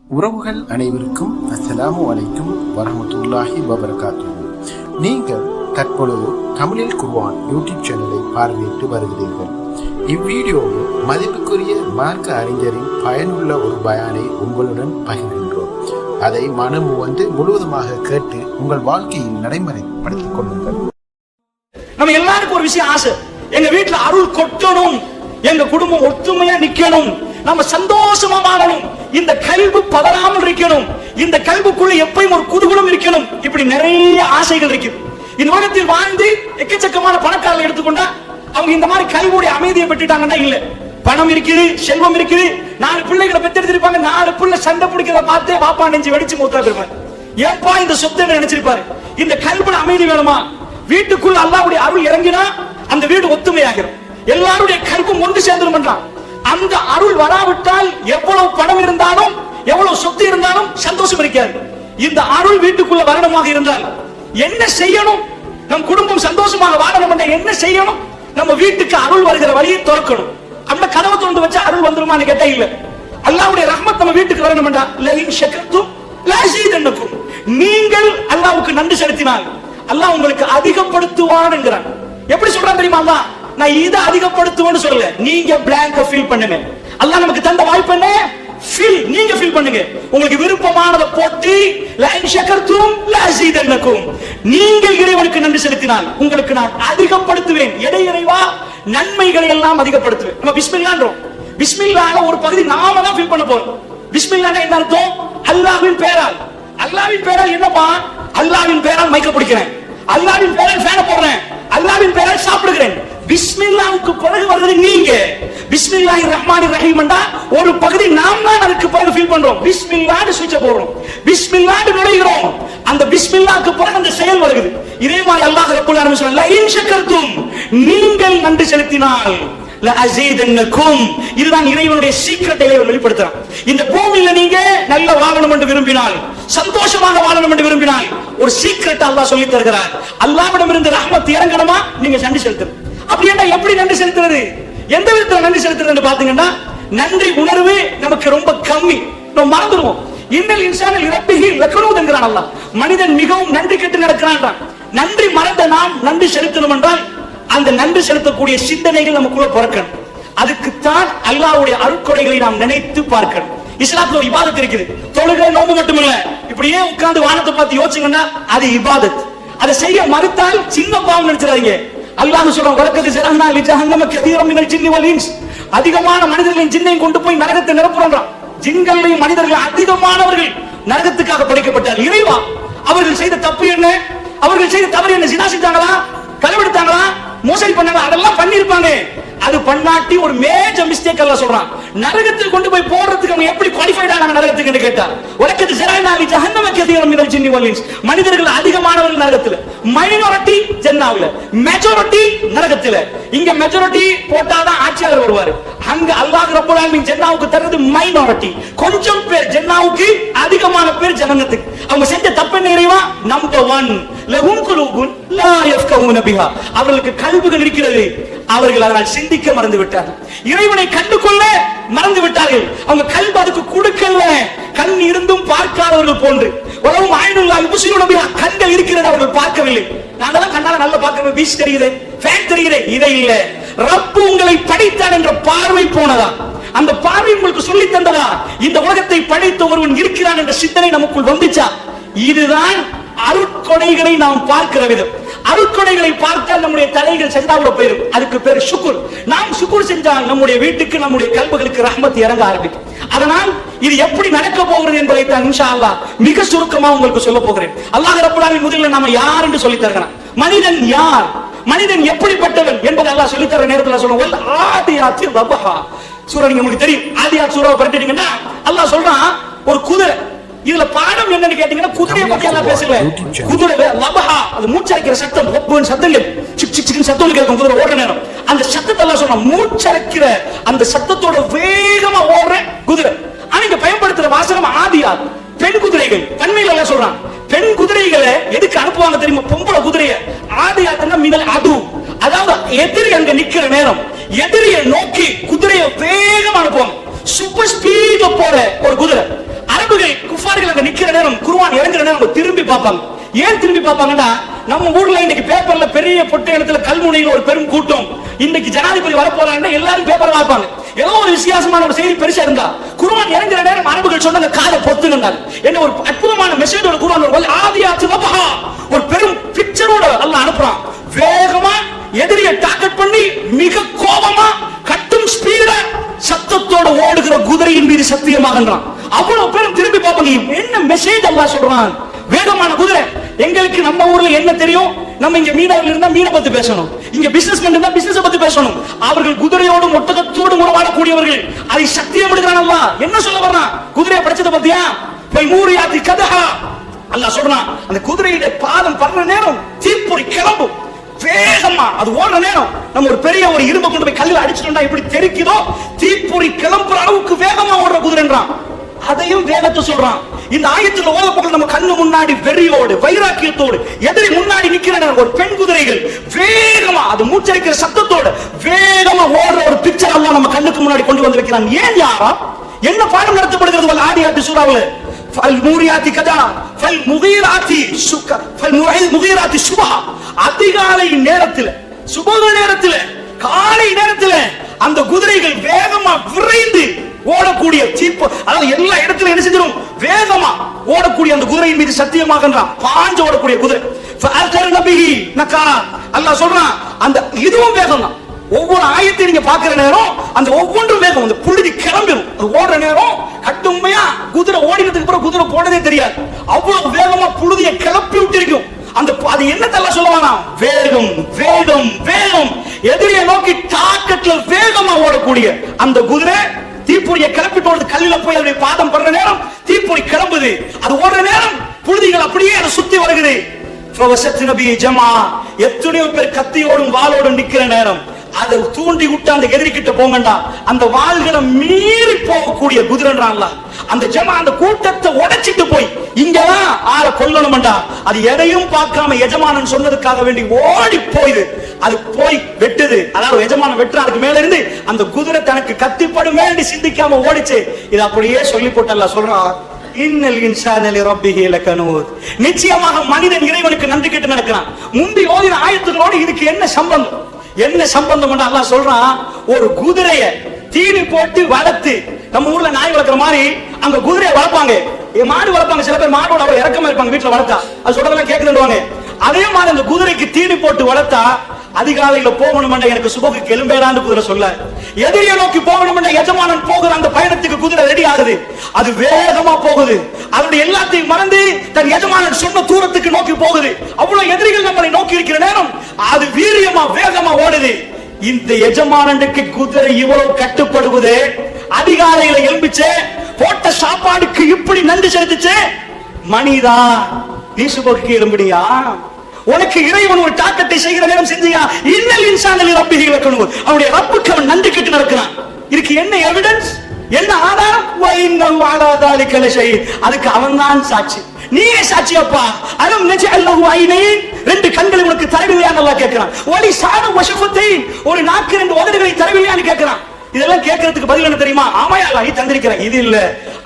உறவுகள் அனைவருக்கும் அஸ்ஸலாமு அலைக்கும் வரமத்துல்லாஹி வபரகாத்துஹு. நீங்கள் தற்பொழுது தமிழில் குர்வான் யூடியூப் சேனலை பார்வையிட்டு வருகிறீர்கள். இவ்வீடியோவில் மதிப்புக்குரிய மார்க்க அறிஞரின் பயனுள்ள ஒரு பயானை உங்களுடன் பகிர்கின்றோம். அதை மனம் வந்து முழுவதுமாக கேட்டு உங்கள் வாழ்க்கையில் நடைமுறைப்படுத்திக் கொள்ளுங்கள். நம்ம எல்லாருக்கும் ஒரு விஷயம் ஆசை. எங்க வீட்டுல அருள் கொட்டணும். எங்க குடும்பம் ஒற்றுமையா நிக்கணும். நம்ம சந்தோஷமா வாழணும் இந்த கல்வி பதறாமல் இருக்கணும். இந்த கல்விக்குள்ள எப்பயும் ஒரு குதூகலம் இருக்கணும். இப்படி நிறைய ஆசைகள் இருக்கு. இந்த உலகத்தில் வாழ்ந்து எக்கச்சக்கமான பணக்காரர்கள் எடுத்துக்கொண்டா அவங்க இந்த மாதிரி கல்வியுடைய அமைதியை பெற்றுட்டாங்கன்னா இல்ல. பணம் இருக்குது செல்வம் இருக்குது. நாலு பிள்ளைகளை பெற்றெடுத்திருப்பாங்க. நாலு பிள்ளை சண்டை பிடிக்கிறத பார்த்து பாப்பா நெஞ்சு வெடிச்சு மூத்தா இருப்பாரு ஏன்பா இந்த சொத்தை நினைச்சிருப்பாரு? இந்த கல்வில அமைதி வேணுமா? வீட்டுக்குள்ள அல்லாவுடைய அருள் இறங்கினா அந்த வீடு ஒத்துமையாகிறது எல்லாருடைய கல்வும் ஒன்று சேர்ந்துடும் அந்த அருள் வராவிட்டால் எவ்வளவு பணம் இருந்தாலும் எவ்வளவு சொத்து இருந்தாலும் சந்தோஷம் இருக்காது. இந்த அருள் வீட்டுக்குள்ள வரணுமாக இருந்தால் என்ன செய்யணும்? நம் குடும்பம் சந்தோஷமாக வாழணும் என்ன செய்யணும்? நம்ம வீட்டுக்கு அருள் வருகிற வழியை திறக்கணும். அந்த கதவை திறந்து வச்சா அருள் வந்துருமான்னு கேட்டா இல்ல. அல்லாவுடைய ரஹ்மத் நம்ம வீட்டுக்கு வரணும்டா லயின் லஇன் லாசீதன்னுக்கும் நீங்கள் அல்லாவுக்கு நன்றி செலுத்தினால் அல்லாஹ் உங்களுக்கு அதிகப்படுத்துவான்ங்கிறான் எப்படி சொல்றான் தெரியுமா அல்லாஹ்? நான் இதை அதிகப்படுத்துவோம்னு சொல்லல. நீங்க பிளாங்க ஃபில் பண்ணுங்க. அல்லாஹ் நமக்கு தந்த வாய்ப்பு என்ன? ஃபில் நீங்க ஃபில் பண்ணுங்க. உங்களுக்கு விருப்பமானதை போட்டு லைன் ஷக்கர்தும் லாசிதன்னக்கும் நீங்கள் இறைவனுக்கு நன்றி செலுத்தினால் உங்களுக்கு நான் அதிகப்படுத்துவேன். எடை இறைவா? நன்மைகளை எல்லாம் அதிகப்படுத்துவேன். நம்ம பிஸ்மில்லான்றோம். பிஸ்மில்லால ஒரு பகுதி நாம தான் ஃபில் பண்ண போறோம். பிஸ்மில்லான என்ன அர்த்தம்? அல்லாஹ்வின் பேரால். அல்லாஹ்வின் பேரால் என்னப்பா? அல்லாஹ்வின் பேரால் மைக்க பிடிக்கிறேன். அல்லாஹ்வின் பேரால் ஃபேன போடுறேன். அல்லாஹ்வின் பேரால் சாப்பிடுகிறேன். பிஸ்மில்லாவுக்கு பிறகு வர்றது நீங்க. பிஸ்மில்லாஹி ரஹ்மான் ரஹீம் ஒரு பகுதி நாம் தான் அதுக்கு பிறகு ஃபீல் பண்றோம். பிஸ்மில்லான்னு சுவிட்ச போடுறோம். பிஸ்மில்லான்னு நுழைகிறோம். அந்த பிஸ்மில்லாக்கு பிறகு அந்த செயல் வருகிறது இதே மாதிரி அல்லாஹ் ரப்பல் ஆலமீன் சொல்ல இன் ஷக்கர்தும் நீங்கள் நன்றி செலுத்தினால் லஅஸீதன்னக்கும் இதுதான் இறைவனுடைய சீக்கிரத்தை இறைவன் வெளிப்படுத்துறான். இந்த பூமியில நீங்க நல்ல வாழணும் என்று விரும்பினால் சந்தோஷமாக வாழணும் என்று விரும்பினால் ஒரு சீக்கிரத்தை அல்லாஹ் சொல்லி தருகிறார். அல்லாஹ்விடம் இருந்து ரஹ்மத் இறங்கணுமா? நீங்க நன்றி செலுத்தணும். அப்படி என்ன எப்படி நன்றி செலுத்துறது? எந்த விதத்துல நன்றி செலுத்துறது பாத்தீங்கன்னா நன்றி உணர்வு நமக்கு ரொம்ப கம்மி. நம்ம மறந்துடுவோம். இன்னல் இன்சானில் இறப்பிகி லக்கணுவதுங்கிறான் அல்ல மனிதன் மிகவும் நன்றி கெட்டு நடக்கிறான் நன்றி மறந்த நாம் நன்றி செலுத்தணும் என்றால் அந்த நன்றி செலுத்தக்கூடிய சிந்தனைகள் நமக்குள்ள பிறக்கணும். அதுக்குத்தான் அல்லாவுடைய அருட்கொடைகளை நாம் நினைத்து பார்க்கணும். இஸ்லாத்துல ஒரு இபாதத் இருக்குது. தொழுகை நோம்பு மட்டுமில்ல. இப்படியே உட்கார்ந்து வானத்தை பார்த்து யோசிச்சுங்கன்னா அது இபாதத். அதை செய்ய மறுத்தால் சின்ன பாவம் நினைச்சிடாதீங்க. அல்லாஹ் சொல்றான் வழக்கத்து சிறந்தா ஜஹன்னம கதீரம் மினல் ஜின்னி வல் இன்ஸ். அதிகமான மனிதர்களின் ஜின்னையும் கொண்டு போய் நரகத்தை நிரப்புறான் ஜின்களையும் மனிதர்கள் அதிகமானவர்கள் நரகத்துக்காக படைக்கப்பட்டார். இறைவா அவர்கள் செய்த தப்பு என்ன? அவர்கள் செய்த தவறு என்ன? சினா செஞ்சாங்களா? களவெடுத்தாங்களா? மோசடி பண்ணாங்களா? அதெல்லாம் பண்ணிருப்பாங்க அது பண்ணாட்டி ஒரு மேஜர் மிஸ்டேக் எல்லாம் சொல்றான். நரகத்தில் கொண்டு போய் போடுறதுக்கு அவங்க எப்படி குவாலிஃபைட் ஆனாங்க நரகத்துக்கு கேட்டார் உலகத்து சிறாயினாலி ஜஹன்னம கதீரம் மிதல் சின்னி வல் மனிதர்கள் அதிகமானவர்கள் நரகத்துல. மைனாரிட்டி ஜென்னாவில் மெஜாரிட்டி நரகத்துல. இங்க மெஜாரிட்டி போட்டாதான் ஆட்சியாளர் வருவாரு. அங்க அல்லாஹ் ரப்பல் ஆலமீன் ஜென்னாவுக்கு தர்றது மைனாரிட்டி கொஞ்சம் பேர் ஜென்னாவுக்கு அதிகமான பேர் ஜனங்கத்துக்கு அவங்க செஞ்ச தப்பு நிறைவா நம்பர் ஒன் லஹும் குலூபுன் பிஹா அவர்களுக்கு கல்விகள் இருக்கிறது. அவர்கள் அதனால் சிந்திக்க மறந்து விட்டார்கள் இறைவனை கண்டு கொள்ள மறந்து விட்டார்கள் அவங்க கல்வி அதுக்கு கொடுக்கல. கண் இருந்தும் பார்க்காதவர்கள் போன்று. உலகம் ஆயினுள்ள கண்கள் இருக்கிறது அவர்கள் பார்க்கவில்லை. நாங்கெல்லாம் கண்ணால நல்லா பார்க்கணும் பீச் தெரியுது? ஃபேன் தெரியுது? இதை இல்ல. ரப்பு உங்களை படைத்தான் என்ற பார்வை போனதா? அந்த பார்வை உங்களுக்கு சொல்லி தந்ததா? இந்த உலகத்தை படைத்த ஒருவன் இருக்கிறான் என்ற சிந்தனை நமக்குள் வந்துச்சா? இதுதான் அருட்கொடைகளை நாம் பார்க்கிற விதம். அருட்கொடைகளை பார்த்தால் நம்முடைய தலைகள் சஜிதாவுல போயிடும் அதுக்கு பேர் சுக்குர். நாம் சுக்குர் செஞ்சால் நம்முடைய வீட்டுக்கு நம்முடைய கல்புகளுக்கு ரஹமத் இறங்க ஆரம்பிக்கும். அதனால் இது எப்படி நடக்க போகிறது என்பதை தான் இன்ஷா அல்லாஹ் மிக சுருக்கமா உங்களுக்கு சொல்ல போகிறேன். அல்லாஹ் ரப்பல் முதலில் நாம யார் என்று சொல்லி தருகிறான். மனிதன் யார்? மனிதன் எப்படிப்பட்டவன் என்பதை அல்லாஹ் சொல்லி தர நேரத்தில் சொல்லுவோம் ஆதியாத்தி ரபஹா சூரா நீங்க உங்களுக்கு தெரியும். ஆதியாத் சூறாவை பரட்டிட்டீங்கன்னா அல்லாஹ் சொல்றான் ஒரு குதிரை இதுல பாடம் என்னன்னு கேட்டீங்கன்னா குதிரையை பத்தி எல்லாம் பேசல குதிரை லபஹா அது மூச்சரைக்கிற சத்தம் ஒப்புன்னு சத்தங்கள் சிக் சிக் சிக் சத்தம் கேட்கும் குதிரை ஓடுற நேரம். அந்த சத்தத்தை எல்லாம் சொன்னா மூச்சரைக்கிற அந்த சத்தத்தோட வேகமா ஓடுற குதிரை. ஆனா இங்க பயன்படுத்துற வாசனம் ஆதியா பெண் குதிரைகள் பண்மையில எல்லாம் சொல்றான். பெண் குதிரைகளை எதுக்கு அனுப்புவாங்க தெரியுமா? பொம்பளை குதிரைய. ஆதியாத்தன்னா மின்னல் அது. அதாவது எதிரி அங்க நிக்கிற நேரம். எதிரியை நோக்கி குதிரையை வேகமா அனுப்புவாங்க. சூப்பர் ஸ்பீட்ல போற ஒரு குதிரை. அரபுகள் குஃபார்கள் அங்க நிக்கிற நேரம் குருவான் இறங்குற நேரம் திரும்பி பார்ப்பாங்க. ஏன் திரும்பி பார்ப்பாங்கன்னா நம்ம ஊர்ல இன்னைக்கு பேப்பர்ல பெரிய பொட்டை இடத்துல கல்முனையில் ஒரு பெரும் கூட்டம். இன்னைக்கு ஜனாதிபதி வரப்போறாங்கன்னா எல்லாரும் பேப்பர் பார்ப்பாங்க ஏதோ ஒரு வித்தியாசமான ஒரு செய்தி பெருசா இருந்தா குருவான் இறங்குற நேரம் அரபுகள் சொன்னாங்க காதை பொத்துனாங்க என்ன ஒரு அற்புதமான மெசேஜோட குருவான் ஒரு ஆதியாத்து ஒரு பெரும் பிக்சரோட அல்லாஹ் அனுப்புறான். வேகமா எதிரியை டார்கெட் பண்ணி மிக கோபமா கொஞ்சம் ஸ்பீட சத்தத்தோட ஓடுகிற குதிரையின் மீது சத்தியமாகன்றான் அவ்வளவு பேரும் திரும்பி பார்ப்பாங்க என்ன மெசேஜ் அல்லா சொல்றான்? வேகமான குதிரை. எங்களுக்கு நம்ம ஊர்ல என்ன தெரியும்? நம்ம இங்க மீனவர்கள் இருந்தா மீனை பத்தி பேசணும். இங்க பிசினஸ் இருந்தா பிசினஸ் பத்தி பேசணும். அவர்கள் குதிரையோடும் ஒட்டகத்தோடும் உறவாடக்கூடியவர்கள் அதை சத்தியம் எடுக்கிறான் என்ன சொல்ல வர்றான்? குதிரையை படைச்சத பத்தியா போய் மூறு யாத்தி கதஹா. அல்லாஹ் சொல்றான் அந்த குதிரையுடைய பாதம் பண்ண நேரம் தீப்பொறி கிளம்பும். வேகமா அது ஓடுற நேரம் நம்ம ஒரு பெரிய ஒரு இரும்பை கொண்டு போய் கல்லில் அடிச்சிட்டோம்னா எப்படி தெரிக்குதோ? தீப்பொறி கிளம்புற அளவுக்கு வேகமா ஓடுற குதிரைன்றான். அதையும் வேகத்தை சொல்றான். இந்த ஆயத்தில் ஓதப்போது நம்ம கண்ணு முன்னாடி வெறியோடு வைராக்கியத்தோடு எதிரி முன்னாடி நிக்கிற நேரம் ஒரு பெண் குதிரைகள். வேகமா அது மூச்சரிக்கிற சத்தத்தோடு வேகமா ஓடுற ஒரு பிக்சர் எல்லாம் நம்ம கண்ணுக்கு முன்னாடி கொண்டு வந்து வைக்கிறான் ஏன் யாரா? என்ன பாடம் நடத்தப்படுகிறது? ஆடி ஆடியாட்டு சூறாவில். ஃபல்மூரியாதி கஜா ஃபல் முகீராதி சுக்க ஃபல் முகை முகீராதி சுபஹா அதிகாலை நேரத்தில் சுபக நேரத்தில் காலை நேரத்தில் அந்த குதிரைகள் வேகமா விரைந்து ஓடக்கூடிய சீப்பு அதாவது எல்லா இடத்துல என்ன செஞ்சிடும் வேகமா ஓடக்கூடிய அந்த குதிரையின் மீது சத்தியமாகன்றான் பாஞ்சு ஓடக்கூடிய குதிரை. நக்கா அல்லாஹ் சொல்றான் அந்த இதுவும் வேகம் தான் ஒவ்வொரு ஆயத்தையும் நீங்க பாக்குற நேரம் அந்த ஒவ்வொன்றும் வேகம் அந்த புழுதி கிளம்பிடும் அது ஓடுற நேரம் கட்டுமையா குதிரை ஓடினதுக்கு அப்புறம் குதிரை போனதே தெரியாது. அவ்வளவு வேகமா புழுதியை கிளப்பி விட்டிருக்கும். அந்த அது என்னத்தெல்லாம் சொல்லுவானா? வேகம் வேகம் வேகம். எதிரியை நோக்கி டாக்கெட்ல வேகமா ஓடக்கூடிய அந்த குதிரை தீப்பொறியை கிளப்பி போனது கல்லில போய் அதனுடைய பாதம் படுற நேரம் தீப்பொறி கிளம்புது. அது ஓடுற நேரம் புழுதிகள் அப்படியே அதை சுத்தி வருகிறது ஜமா எத்தனையோ பேர் கத்தியோடும் வாளோடும் நிக்கிற நேரம். அதை தூண்டி விட்டு அந்த எதிரி கிட்ட போங்கண்டா. அந்த வாள்களை மீறி போகக்கூடிய குதிரன்றான்ல. அந்த ஜமா அந்த கூட்டத்தை உடைச்சிட்டு போய் இங்கதான் ஆளை கொல்லணும்டா அது எதையும் பார்க்காம எஜமானன் சொன்னதுக்காக வேண்டி ஓடி போயுது அது போய் வெட்டுது. அதாவது எஜமான வெட்டுற அதுக்கு மேல இருந்து அந்த குதிரை தனக்கு கத்திப்படும் வேண்டி சிந்திக்காம ஓடிச்சு. இது அப்படியே சொல்லி போட்டல சொல்றான் இன்னல் இன்சானலி ரப்பிஹி லகனூத். நிச்சயமாக மனிதன் இறைவனுக்கு நன்றி கேட்டு நடக்கிறான். முந்தி ஓதின ஆயத்துகளோடு இதுக்கு என்ன சம்பந்தம்? என்ன சம்பந்தம் அல்லாஹ் சொல்றான்? ஒரு குதிரைய தீனி போட்டு வளர்த்து நம்ம ஊர்ல நாய் வளர்க்குற மாதிரி அங்க குதிரையை வளர்ப்பாங்க. மாடு வளர்ப்பாங்க. சில பேர் மாடோட அவ்வளவு இறக்கமா இருப்பாங்க வீட்டுல வளர்த்தா. அது சொல்றதெல்லாம் கேட்குதுவாங்க அதே மாதிரி அந்த குதிரைக்கு தீனி போட்டு வளர்த்தா அதிகாலையில போகணும் எனக்கு சுபகுக்கு எலும்பேடான்னு குதிரை சொல்ல. எதிரியை நோக்கி போகணும் எஜமானன் போகிற அந்த பயணத்துக்கு குதிரை ரெடி ஆகுது. அது வேகமா போகுது. அதனுடைய எல்லாத்தையும் மறந்து தன் எஜமானன் சொன்ன தூரத்துக்கு நோக்கி போகுது. அவ்வளவு எதிரிகள் நம்மளை நோக்கி இருக்கிற நேரம் அது வீரியமா வேகமா ஓடுது. இந்த எஜமானனுக்கு குதிரை இவ்வளவு கட்டுப்படுவது அதிகாலையில எழும்பிச்சு போட்ட சாப்பாடுக்கு இப்படி நன்றி செலுத்துச்சு. மணிதா நீ சுபகுக்கு எழும்பிடியா உனக்கு இறைவன் ஒரு தாக்கத்தை செய்கிற நேரம் செஞ்சியா? இன்னல் இன்சானில் ரப்பிஹி வைக்கணும் அவனுடைய ரப்புக்கு அவன் நன்றி கட்டு நடக்கிறான். இதுக்கு என்ன எவிடன்ஸ் என்ன ஆதாரம்? வைன்னல் வாழாதாலிக்க லஷஹீத் அதுக்கு அவன் தான் சாட்சி. நீயே சாட்சியப்பா அலம் நஜ அல்லாஹு ஐனைன். ரெண்டு கண்களை உனக்கு தரவில்லையா? நல்லா கேட்கிறான். ஒலி சாணம் வசபத்தை ஒரு நாக்கு ரெண்டு உதடுகளை தரவில்லையான்னு கேட்கிறான். இதெல்லாம் கேட்கறதுக்கு பதில் என்ன தெரியுமா? ஆமாயா அல்லாஹ் தந்திருக்கிறேன். இது இல்ல.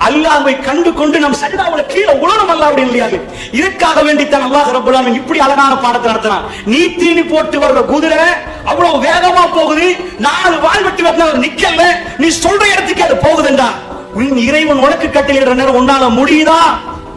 அல்லாஹ்வை கண்டு கொண்டு நம் சஜிதாவுல கீழே உலகம் அல்லாஹ்வுடைய இல்லையாது இதுக்காக வேண்டித்தான் அல்லாஹ் ரப்பல் இப்படி அழகான பாடத்தை நடத்தினான். நீ தீனி போட்டு வர்ற குதிரை அவ்வளவு வேகமா போகுது. நாலு வால் வெட்டி வரல நிக்கல. நீ சொல்ற இடத்துக்கு அது போகுதுண்டா. உன் இறைவன் உனக்கு கட்டளையிடுற நேரம் உன்னால முடியுதா?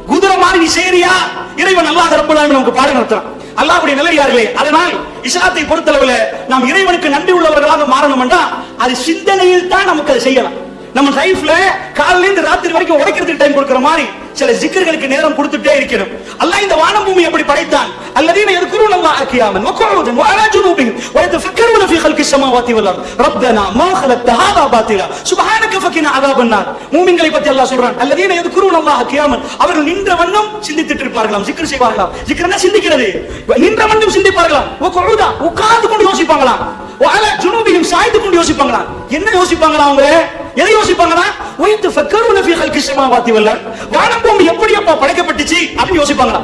குதிரை மாதிரி நீ செய்யறியா? இறைவன் அல்லாஹ் ரப்பல் ஆலமீன் நமக்கு பாடம் நடத்துறான். அல்லாஹ்வுடைய நிலையார்களே அதனால் இஸ்லாத்தை பொறுத்தளவுல நாம் இறைவனுக்கு நன்றி உள்ளவர்களாக மாறணும் அது சிந்தனையில் தான் நமக்கு அதை செய்யலாம் நம்ம லைஃப்ல காலையில இருந்து ராத்திரி வரைக்கும் உடைக்கிறதுக்கு டைம் கொடுக்கிற மாதிரி சில ஜிக்கர்களுக்கு நேரம் கொடுத்துட்டே இருக்கணும் அல்லாஹ் இந்த வானம் பூமி எப்படி படைத்தான் அல்லதீன يذكرون الله قياما وقعودا وعلى جنوبهم ويتفكرون في خلق السماوات والارض ربنا ما خلقت هذا باطلا سبحانك فقنا عذاب النار மூமின்களை பத்தி அல்லாஹ் சொல்றான் அல்லதீன يذكرون الله قياما அவர்கள் நின்ற வண்ணம் சிந்தித்துட்டு இருப்பார்களாம் ஜிக்ர் செய்வார்களாம் ஜிக்ர்னா சிந்திக்கிறது நின்ற நிமிஷம் சிந்திப்பார்களாம் உட்கார்ந்து கொண்டு யோசிப்பாங்களாம் ஜுனூபியும் சாய்ந்து கொண்டு யோசிப்பாங்களா? என்ன யோசிப்பாங்களா அவங்க? எதை யோசிப்பாங்களா வைத்து ஃபக்கருன ஃபீ ஹல்கி சமாவாதி வல்ல வானம் பூமி எப்படி அப்பா படைக்கப்பட்டுச்சு? அப்படி யோசிப்பாங்களா?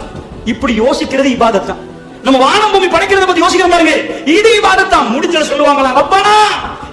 இப்படி யோசிக்கிறது இபாதத் தான். நம்ம வானம் பூமி படைக்கிறத பத்தி யோசிக்கிற பாருங்க. இது இபாதத் தான். முடிஞ்சல சொல்லுவாங்களா? அப்பனா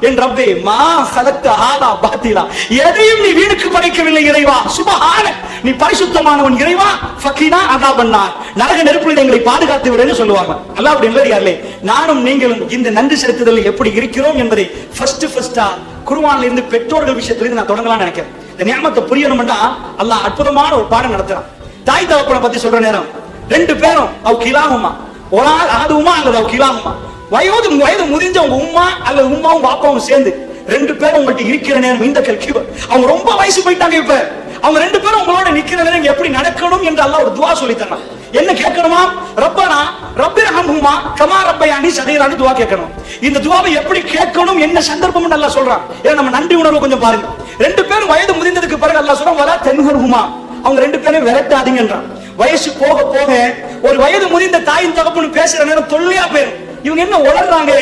என் ரப்பே மா கலத்து ஆதா பாத்திலா. எதையும் நீ வீணுக்கு படைக்கவில்லை இறைவா. சுபஹான. நீ பரிசுத்தமானவன் இறைவா. ஃபக்கீனா அதாபன்னார் நரக நெருப்பில் எங்களை பாதுகாத்து விடுன்னு சொல்லுவாங்க. அல்லாஹ்வுடைய நல்லடியார்களே நானும் நீங்களும் இந்த நன்றி செலுத்துதல் எப்படி இருக்கிறோம் என்பதை ஃபர்ஸ்ட் ஃபர்ஸ்டா குருவான்ல இருந்து பெற்றோர்கள் விஷயத்துல இருந்து நான் தொடங்கலாம்னு நினைக்கிறேன். இந்த நியமத்தை புரியணும்னா அல்லாஹ் அற்புதமான ஒரு பாடம் நடத்துறான். தாய் தகப்பனை பத்தி சொல்ற நேரம். ரெண்டு பேரும் அவ கிலாகுமா ஒரு ஆள் ஆதுமா அல்லது அவ கிலாகுமா வயது வயது முதிஞ்ச உங்க உம்மா அல்லது உம்மாவும் பாப்பாவும் சேர்ந்து ரெண்டு பேரும் உங்கள்ட்ட இருக்கிற நேரம் இந்த கல்கி அவங்க ரொம்ப வயசு போயிட்டாங்க இப்ப. அவங்க ரெண்டு பேரும் உங்களோட நிக்கிற நேரம் எப்படி நடக்கணும் என்று அல்ல ஒரு துவா சொல்லி தரான் என்ன கேட்கணுமா? ரப்பனா ரப்பி ரஹம்ஹுமா கமா ரப்பயானி சதீரானி துவா கேட்கணும். இந்த துவாவை எப்படி கேட்கணும்? என்ன சந்தர்ப்பம் நல்லா சொல்றான். ஏன்னா நம்ம நன்றி உணர்வு கொஞ்சம் பாருங்க. ரெண்டு பேரும் வயது முதிந்ததுக்கு பிறகு அல்லா சொல்றான் வரா தென்ஹர்ஹுமா. அவங்க ரெண்டு பேரும் விரட்டாதீங்கன்றான். வயசு போக போக ஒரு வயது முதிந்த தாயின் தகப்பன்னு பேசுற நேரம் தொல்லையா போயிரும். இவங்க என்ன உளறாங்க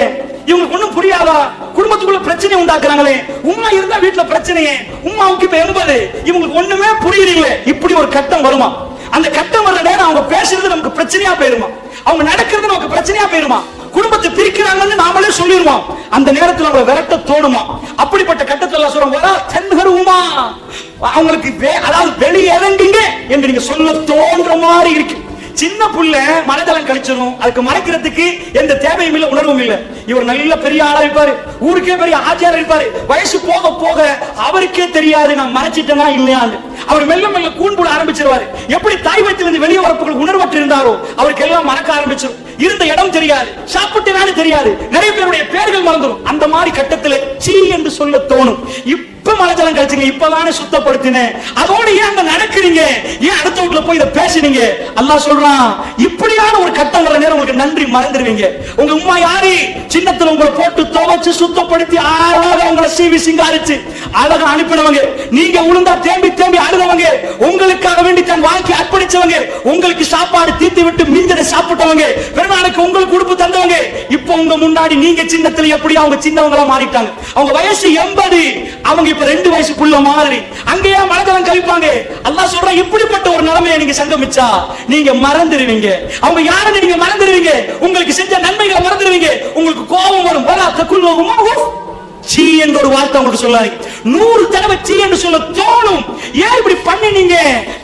இவங்களுக்கு ஒண்ணும் புரியாதா? குடும்பத்துக்குள்ள பிரச்சனை உண்டாக்குறாங்களே? உம்மா இருந்தா வீட்டுல பிரச்சனையே. உமாவுக்கு இப்ப எண்பது. இவங்களுக்கு ஒண்ணுமே புரியலையே. இப்படி ஒரு கட்டம் வருமா? அந்த கட்டம் வர்ற நேரம் அவங்க பேசுறது நமக்கு பிரச்சனையா போயிருமா? அவங்க நடக்கிறது நமக்கு பிரச்சனையா போயிருமா? குடும்பத்தை பிரிக்கிறாங்கன்னு நாமளே சொல்லிடுவோம். அந்த நேரத்துல அவங்களை விரட்ட தோணுமா? அப்படிப்பட்ட கட்டத்துல சொல்றோம் வரா தென்கருவுமா அவங்களுக்கு அதாவது வெளியே இறங்குங்க என்று நீங்க சொல்ல தோன்ற மாதிரி இருக்கு. சின்ன புள்ள மனதளம் கழிச்சிடும் அதுக்கு மறைக்கிறதுக்கு எந்த தேவையும் இல்லை உணர்வும் இல்ல. இவர் நல்ல பெரிய ஆளா இருப்பாரு. ஊருக்கே பெரிய ஆச்சாரம் இருப்பாரு. வயசு போக போக அவருக்கே தெரியாது நான் மறைச்சிட்டேனா இல்லையான்னு. அவர் மெல்ல மெல்ல கூண் போட ஆரம்பிச்சிருவாரு. எப்படி தாய் வயிற்றிலிருந்து வெளியே வரப்புகள் உணர்வற்று இருந்தாரோ அவருக்கு எல்லாம் மறக்க ஆரம்பிச்சிடும் இருந்த இடம் தெரியாது சாப்பிட்டு தெரியாது. நிறைய பேருடைய பேர்கள் மறந்துடும் அந்த மாதிரி கட்டத்துல சீ என்று சொல்ல தோணும். இப்ப மலைஜலம் கழிச்சுங்க இப்பதானே சுத்தப்படுத்தினேன். அதோட ஏன் அங்க நடக்கிறீங்க? ஏன் அடுத்த வீட்டுல போய் இதை பேசுனீங்க? அல்லா சொல்றான் இப்படியான ஒரு கட்டம் வர நேரம் உங்களுக்கு நன்றி மறந்துடுவீங்க. உங்க உம்மா யாரு? சின்னத்துல உங்களை போட்டு துவைச்சு சுத்தப்படுத்தி ஆறாக உங்களை சீவி சிங்காரிச்சு அழகா அனுப்பினவங்க. நீங்க உளுந்தா தேம்பி தேம்பி உங்களுக்காக வேண்டி தன் வாழ்க்கை அர்ப்பணிச்சவங்க உங்களுக்கு சாப்பாடு தீர்த்து விட்டு மீந்ததை சாப்பிட்டவங்க பெருமாளுக்கு உங்களுக்கு உடுப்பு தந்தவங்க இப்போ உங்க முன்னாடி நீங்க சின்னத்துல எப்படி அவங்க சின்னவங்களா மாறிட்டாங்க. அவங்க வயசு எண்பது அவங்க இப்ப ரெண்டு வயசு புள்ள அங்கேயே மனதளம் கழிப்பாங்க. அல்லாஹ் சொல்ற இப்படிப்பட்ட ஒரு நிலைமையை நீங்க சங்கமிச்சா நீங்க மறந்துடுவீங்க. அவங்க யாருன்னு நீங்க மறந்துடுவீங்க? உங்களுக்கு செஞ்ச நன்மைகளை மறந்துடுவீங்க. உங்களுக்கு கோபம் வரும். வரா தக்குள்ள சீ என்ற ஒரு வார்த்தை உங்களுக்கு சொல்லாதீங்க. நூறு தடவை சீ என்று சொல்ல தோணும். ஏன் இப்படி பண்ணினீங்க?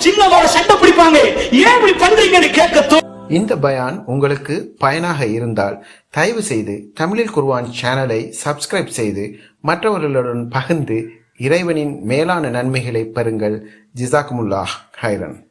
சின்னவோட சண்டை பிடிப்பாங்க. ஏன் இப்படி பண்றீங்கன்னு கேட்க தோணும் இந்த பயான் உங்களுக்கு பயனாக இருந்தால் தயவு செய்து தமிழில் குருவான் சேனலை சப்ஸ்கிரைப் செய்து மற்றவர்களுடன் பகிர்ந்து இறைவனின் மேலான நன்மைகளை பெறுங்கள். ஜிசாக்முல்லா ஹைரன்.